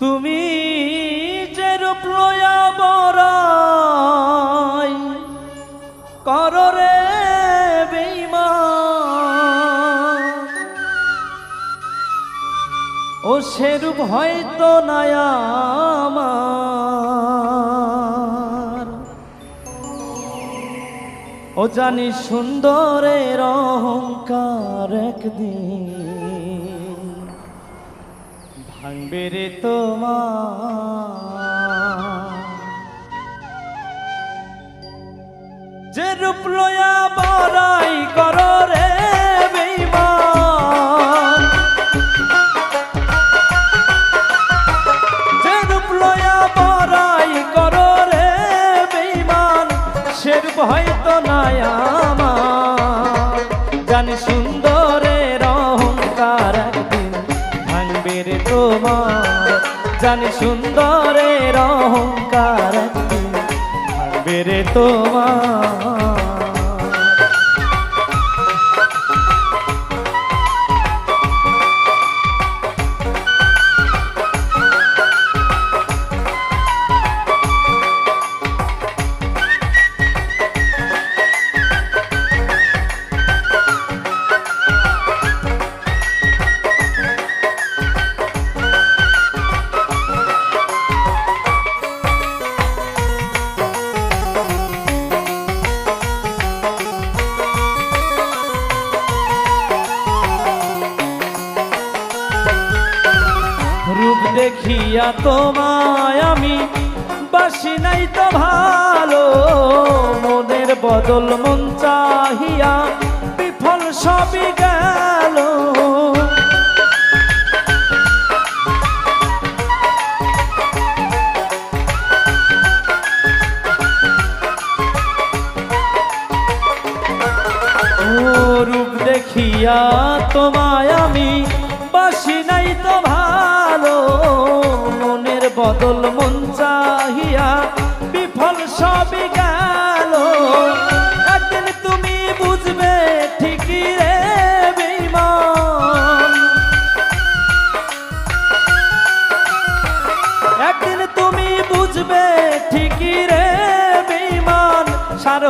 তুমি যে রূপ লয়া বরাই কররে বেঈমান। ও সেরূপ হয়তো নায়ামার ও জানি সুন্দরের অহংকার একদিন ভাঙবে রে তোমার। যে রূপ লয়া বড়াই কর রে হয়তো নাই আমার। জানি তোমার জানি সুন্দরের অহংকার বেড়ে তোমার। তোমায় আমি বাসি নাই তো ভালো। মনের বদল মন চাহিয়া বিফল সবই গেল।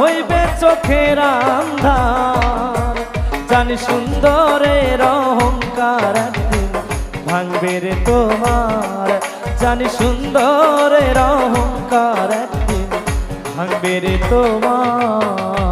হইবে চোখের আন্ধার। জানি সুন্দরের অহংকার ভাঙবে রে তোমার। জানি সুন্দরের অহংকার ভাঙবে রে তোমার।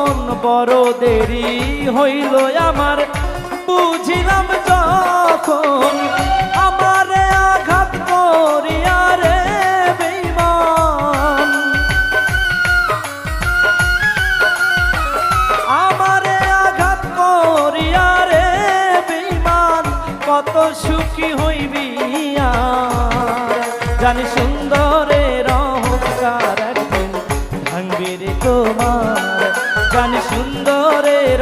বড় দেরি হইল আমার। বুঝিলাম যখন আমারে আঘাত করিয়া রে বেঈমান। আমারে আঘাত করিয়া রে বেঈমান, কত সুখী হইবি জানি সুন্দরের জানি সুন্দরের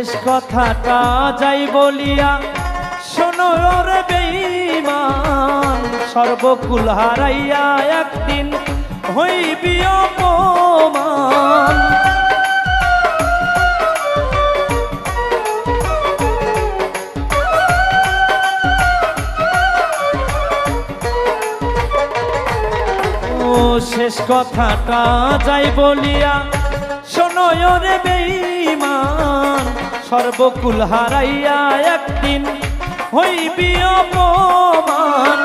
শেষ কথাটা যাই বলিয়া, শোনো রে বেঈমান, সর্বকুল হারাইয়া একদিন হইবি অপমান। শেষ কথাটা যাই বলিয়া শোনয় রে বেঈমান সর্বকুল হারাইয়া একদিন হইবি অপমান।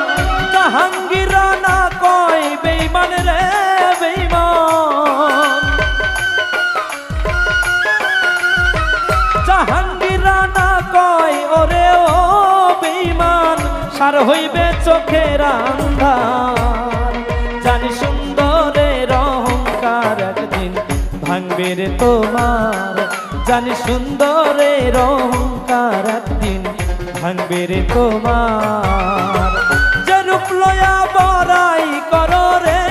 জাহাঙ্গীর না কয় বেইমান রে, বেঈমান। জাহাঙ্গীর না কয়, ওরে, ও বেঈমান, সার হইবে চোখের আন্ধার। জানি সুন্দরের অহংকার একদিন ভাঙবে রে তোমার। জানি সুন্দরের অহংকার একদিন ভাঙবে রে তোমার। যে রূপ লয়া বড়াই করো রে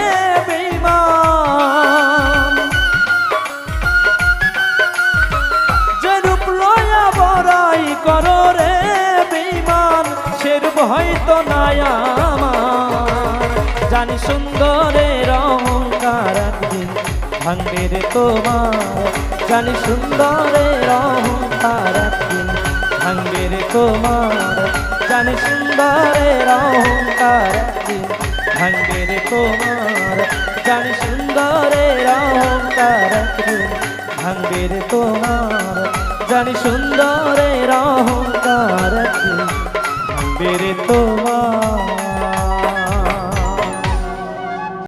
বেঈমান যে রূপ করো রে বেঈমান সেরূপ হয়তো নাই কান্দের তোমার, জানি সুন্দরের অহংকার একদিন ভাঙ্গের তোমার, জানি সুন্দরের অহংকার একদিন ভাঙ্গের তোমার, জানি সুন্দরের অহংকার একদিন ভাঙ্গের তোমার, জানি সুন্দরের অহংকার একদিন ভাঙ্গের তোমার